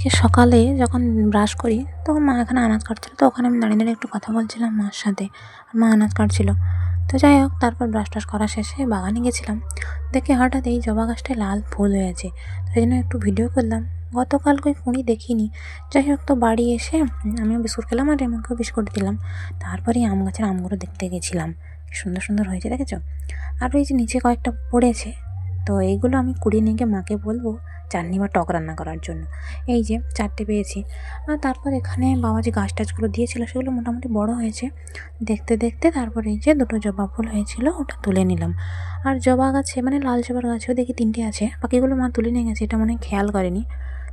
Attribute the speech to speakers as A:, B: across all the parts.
A: আজকে সকালে যখন ব্রাশ করি, তখন মা এখানে আনাজ কাটছিল, তো ওখানে আমি দাঁড়িয়ে দাঁড়িয়ে একটু কথা বলছিলাম মার সাথে। আর মা আনাজ কাটছিল। তো যাই হোক, তারপর ব্রাশ টাশ করা শেষে বাগানে গেছিলাম। দেখে হঠাৎ এই জবা গাছটায় লাল ফুল হয়েছে। তাই জন্য একটু ভিডিও করলাম। গতকাল কই কুঁড়ি দেখিনি। যাই হোক, তো বাড়ি এসে আমিও বিস্কুট খেলাম আর এমনকেও বিস্কুট দিলাম। তারপরে আম গাছের আমগুলো দেখতে গেছিলাম। সুন্দর সুন্দর হয়েছে, দেখেছ? আর ওই যে নিচে কয়েকটা পড়েছে তো এইগুলো আমি কুড়িয়ে নিয়ে গিয়ে মাকে বলব, চাটনি বা টক রান্না করার জন্য। এই যে চারটে পেয়েছি। আর তারপর এখানে বাবা যে গাছ টাছগুলো দিয়েছিলো, সেগুলো মোটামুটি বড় হয়েছে। দেখতে দেখতে তারপর এই যে দুটো জবা ফুল হয়েছিল, ওটা তুলে নিলাম। আর জবা গাছে মানে লাল জবার গাছেও দেখি তিনটে আছে, বাকিগুলো মা তুলে নিয়ে গেছে, এটা মনে খেয়াল করেনি।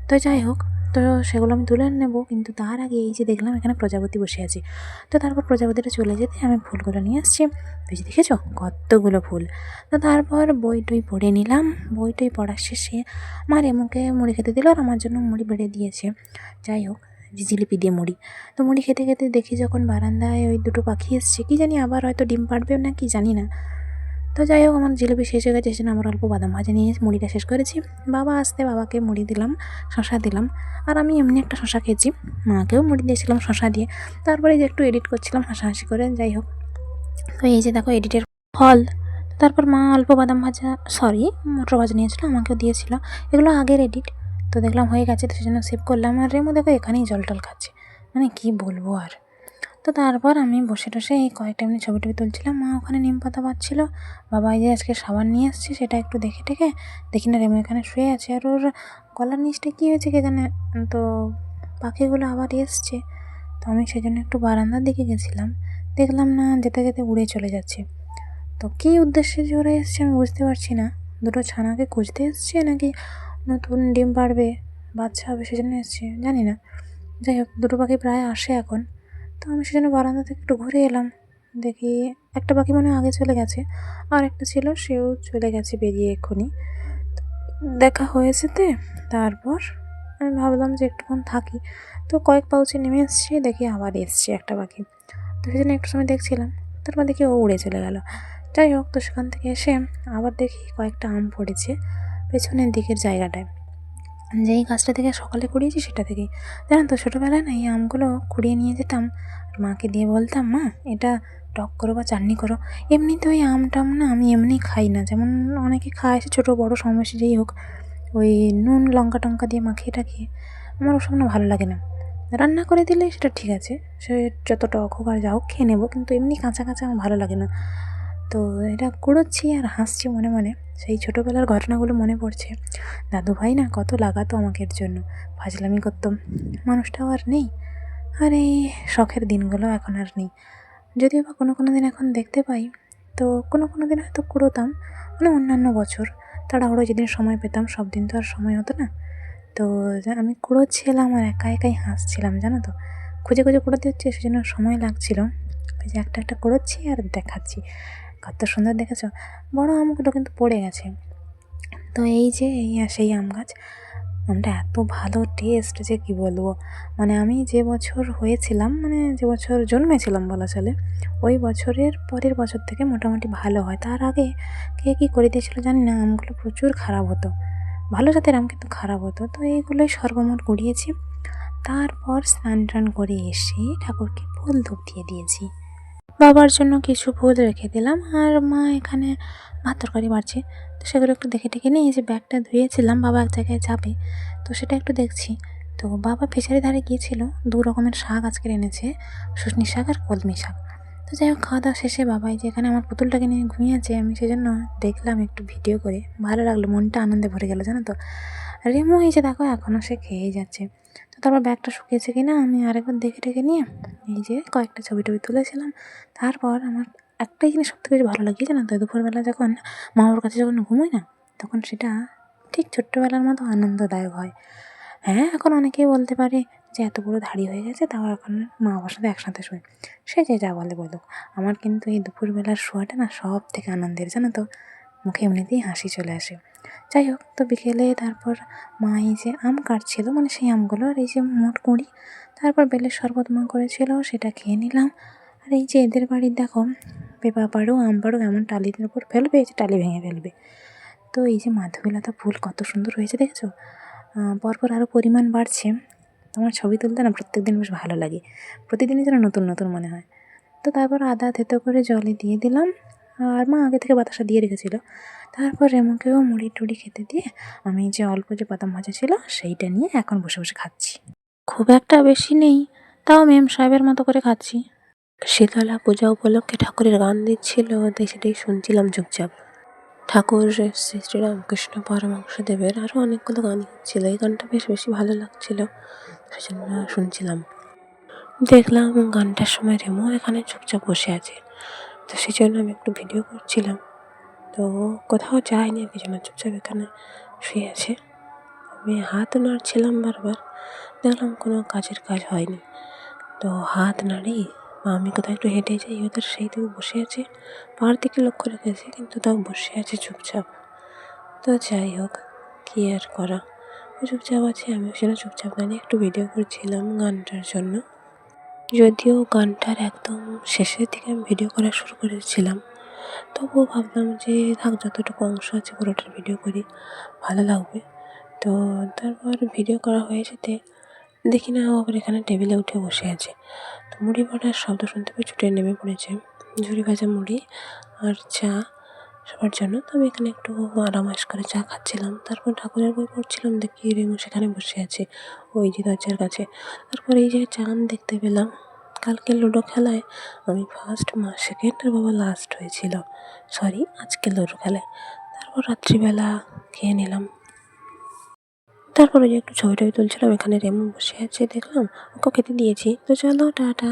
A: তো যাই হোক তো সেগুলো আমি তুলে নেব, কিন্তু তার আগে এই যে দেখলাম এখানে প্রজাপতি বসে আছে। তো তারপর প্রজাপতিটা চলে যেতে আমি ফুলগুলো নিয়ে আসছি। বুঝে দেখেছ কতগুলো ফুল? তো তারপর বই টই পড়ে নিলাম। বই টই পড়ার শেষে মা রেমুকে মুড়ি খেতে দিল আর আমার জন্য মুড়ি বেড়ে দিয়েছে। যাই হোক, জিলিপি দিয়ে মুড়ি। তো মুড়ি খেতে খেতে দেখি যখন বারান্দায় ওই দুটো পাখি এসছে, কি জানি আবার হয়তো ডিম পাড়বে না, কি জানি না। তো যাই হোক, আমার জিলিপি শেষ হয়ে গেছে সেজন্য আমার অল্প বাদাম ভাজা নিয়ে মুড়িটা শেষ করেছি। বাবা আসতে বাবাকে মুড়ি দিলাম, শশা দিলাম, আর আমি এমনি একটা শশা খেয়েছি। মাকেও মুড়ি দিয়েছিলাম শশা দিয়ে, তারপরে যে একটু এডিট করছিলাম হাসাহাসি করে, যাই হোক। তো এই যে দেখো এডিটের ফল, তারপর মা অল্প বাদাম ভাজা সরি মটর ভাজা নিয়েছিল, আমাকেও দিয়েছিল। এগুলো আগের এডিট তো দেখলাম হয়ে গেছে, তো সেজন্য সেভ করলাম। আর রেমু দেখো এখানেই জল টল খাচ্ছে মানে কি বলব আর। তো তারপর আমি বসে টসে এই কয়েকটা এমনি ছবি টবি তুলছিলাম। মা ওখানে নিম পাতা পাচ্ছিলো বাবা এই যে আজকে সাবান নিয়ে এসছে সেটা একটু দেখে টেখে দেখি না রেমু এখানে শুয়ে আছে আর ওর গলার নিচটা কী হয়েছে কে জানে? তো পাখিগুলো আবার এসছে। তো আমি সেই জন্য একটু বারান্দার দিকে গেছিলাম। দেখলাম না, যেতে যেতে উড়ে চলে যাচ্ছে। তো কী উদ্দেশ্যে যে ওরা এসছে আমি বুঝতে পারছি না। দুটো ছানাকে খুঁজতে এসছে নাকি নতুন ডিম পাড়বে, বাচ্চা হবে সেজন্য এসছে, জানি না। যাই হোক, দুটো পাখি প্রায় আসে এখন। তো আমি সেজন্য বারান্দা থেকে একটু ঘুরে এলাম। দেখি একটা পাখি মনে আগে চলে গেছে, আর একটা ছিল, সেও চলে গেছে বেরিয়ে এক্ষুনি। দেখা হয়েছে তে, তারপর আমি ভাবলাম যে একটুক্ষণ থাকি। তো কয়েক পাউচে নেমে এসছি, দেখি আবার এসছে একটা পাখি। তো সেই জন্য একটু সময় দেখছিলাম, তারপর দেখি ও উড়ে চলে গেল। যাই হোক, তো সেখান থেকে এসে আবার দেখি কয়েকটা আম পড়েছে, পেছনের দিকের জায়গাটায়। যেই গাছটা থেকে সকালে কুড়িয়েছি সেটা থেকেই। জানেন তো, ছোটোবেলায় না এই আমগুলো কুড়িয়ে নিয়ে যেতাম মাকে দিয়ে বলতাম, মা, এটা টক করো বা চাটনি করো। এমনিতে ওই আম টাম না আমি এমনি খাই না। যেমন অনেকে খায়, সে ছোটো, বড়ো সমস্যা যেই হোক, ওই নুন, লঙ্কা, টঙ্কা দিয়ে মাখিয়ে টাখিয়ে, আমার ওসব না ভালো লাগে না। রান্না করে দিলে সেটা ঠিক আছে, সে যত টক হোক আর যা হোক খেয়ে নেব, কিন্তু এমনি কাঁচা কাঁচা আমার ভালো লাগে না। তো এটা কুড়োচ্ছি আর হাসছি মনে মনে। সেই ছোটোবেলার ঘটনাগুলো মনে পড়ছে। দাদু ভাই না কত লাগাতো আমাকে এর জন্য। ফাজলামি করতাম মানুষটাও আর নেই। আর এই শখের দিনগুলো এখন আর নেই। যদিও বা কোনো কোনো দিন এখন দেখতে পাই। তো কোনো কোনো দিন হয়তো কুড়োতাম। মানে অন্যান্য বছর। তাড়াহুড়ো যেদিন সময় পেতাম, সব দিন তো আর সময় হতো না। তো আমি কুড়োচ্ছিলাম আর একা একাই হাসছিলাম, জানো তো? খুঁজে খুঁজে কুড়োতে হচ্ছে, সেজন্য সময় লাগছিল। যে একটা একটা কুড়োচ্ছি আর দেখাচ্ছি। কত সুন্দর দেখেছ? বড় আমগুলো কিন্তু পড়ে গেছে। তো এই যে, এই সেই আম গাছ, আমটা এত ভালো টেস্ট যে কি বলব? মানে আমি যে বছর হয়েছিলাম মানে যে বছর জন্মেছিলাম বলা চলে, ওই বছরের পরের বছর থেকে মোটামুটি ভালো হয়। তার আগে কে কী করে দিয়েছিল জানি না, আমগুলো প্রচুর খারাপ হতো। ভালো জাতের আম কিন্তু খারাপ হতো। তো এইগুলোই সর্বমোট কুড়িয়েছি। তারপর স্নান টান করে এসে ঠাকুরকে ফুল ধূপ দিয়ে দিয়েছি। বাবার জন্য কিছু ফুল রেখে দিলাম আর মা এখানে ভাত তরকারি বাড়ছে। তো সেগুলো একটু দেখে টেকে নিয়ে যে ব্যাগটা ধুয়েছিলাম, বাবা এক জায়গায় যাবে। তো সেটা একটু দেখছি। তো বাবা ফিশারি ধারে গিয়েছিল, দু রকমের শাক আজকে এনেছে, শুশনি শাক আর কলমি শাক। তো যাই হোক, খাওয়া দাওয়া শেষে বাবাই এই যে এখানে আমার পুতুলটাকে নিয়ে ঘুমিয়েছে, আমি সেজন্য দেখলাম একটু ভিডিও করে। ভালো লাগল, মনটা আনন্দে ভরে গেল, জানো তো। রেমো এই যে দেখো এখনও সে খেয়েই যাচ্ছে। তো তারপর ব্যাগটা শুকিয়েছে কি না আমি আরেকবার দেখে টেকে নিয়ে এই যে কয়েকটা ছবি টবি তুলেছিলাম। তারপর আমার একটাই জিনিস সবথেকে বেশি ভালো লাগে জানো তো দুপুরবেলা যখন মা বাবার কাছে যখন ঘুমোই না, তখন সেটা ঠিক ছোট্টবেলার মতো আনন্দদায়ক হয়। হ্যাঁ এখন অনেকেই বলতে পারে যে এত বড় ধাড়ি হয়ে গেছে, তাও এখন মা বাবার সাথে একসাথে শোয়। সে যে যা বলে বলুক। আমার কিন্তু এই দুপুরবেলার শোয়াটা না সব থেকে আনন্দের জানো তো, মুখে এমনিতেই হাসি চলে আসে। যাই হোক তো বিকেলে তারপর মা এই যে আম কাটছিল মানে সেই আমগুলো আর এই যে মোট কুঁড়ি, তারপর বেলের শরবত মা করেছিল, সেটা খেয়ে নিলাম। আর এই যে এদের বাড়ির দেখো পেঁপা পাড়ো আম পাড়ো এমন টালির উপর ফেলবে এই যে টালি ভেঙে ফেলবে। তো এই যে মাধবীলতা ফুল কত সুন্দর হয়েছে, দেখেছ? পরপর আরও পরিমাণ বাড়ছে। তোমার ছবি তুলতে না প্রত্যেক দিন বেশ ভালো লাগে। প্রতিদিনই যেন নতুন নতুন মনে হয়। তো তারপর আদা থেতো করে জলে দিয়ে দিলাম। আর মা আগে থেকে বাতাসা দিয়ে রেখেছিল। তারপর রেমুকেও মুড়ি টুড়ি খেতে দিয়ে আমি যে অল্প যে বাদাম ভাজা ছিল সেইটা নিয়ে এখন বসে বসে খাচ্ছি। খুব একটা বেশি নেই তাও মেম সাহেবের মতো করে খাচ্ছি।
B: শীতলা পূজা উপলক্ষে ঠাকুরের গান দিচ্ছিল তাই সেটাই শুনছিলাম চুপচাপ। ঠাকুর শ্রী শ্রী রামকৃষ্ণ পরমহংসদেবের আরও অনেকগুলো গান হচ্ছিল এই গানটা বেশ বেশি ভালো লাগছিল সেজন্য শুনছিলাম। দেখলাম গানটার সময় রেমো এখানে চুপচাপ বসে আছে। তো সেই জন্য আমি একটু ভিডিও করছিলাম। তো কোথাও যায়নি আর কি, জন্য চুপচাপ এখানে শুয়ে আছে। আমি হাত নাড়ছিলাম বারবার, দেখলাম কোনো কাজের কাজ হয়নি। তো হাত নাড়ি বা আমি কোথাও একটু হেঁটে যাই ওদের সেই দিকে বসে আছে। পাহাড় দিকে লক্ষ্য রেখেছে, কিন্তু তাও বসে আছে চুপচাপ। তো যাই হোক, কী আর করা? চুপচাপ আছে আমি সেটা চুপচাপ গানে একটু ভিডিও করছিলাম গানটার জন্য। যদিও গানটার একদম শেষের দিকে আমি ভিডিও করা শুরু করেছিলাম, তবুও ভাবলাম যে থাক, যতটুকু অংশ আছে পুরোটার ভিডিও করি, ভালো লাগবে। তো তারপর ভিডিও করা হয়ে যেতে দেখি না আবার এখানে টেবিলে উঠে বসে আছে। তো মুড়ি ভাটার শব্দ শুনতে পেয়ে ছুটে নেমে পড়েছে। ঝুড়ি ভাজা মুড়ি আর চা সবার জন্য। তো আমি এখানে একটু আরামাস করে চা খাচ্ছিলাম। তারপর ঠাকুরের বই পড়ছিলাম, দেখি রেমু সেখানে বসে আছে, ওই যে দরজার কাছে। তারপর এই যে চাঁদ দেখতে পেলাম। কালকে লুডো খেলায় আমি ফার্স্ট মা সেকেন্ড আর বাবা লাস্ট হয়েছিল। সরি আজকে লুডো খেলায়। তারপর রাত্রিবেলা খেয়ে নিলাম। তারপর ওই যে একটু ছবি টবি তুলছিলাম, এখানে রেমু বসে আছে, দেখলাম, ওকে খেতে দিয়েছি। তো চলো, টাটা।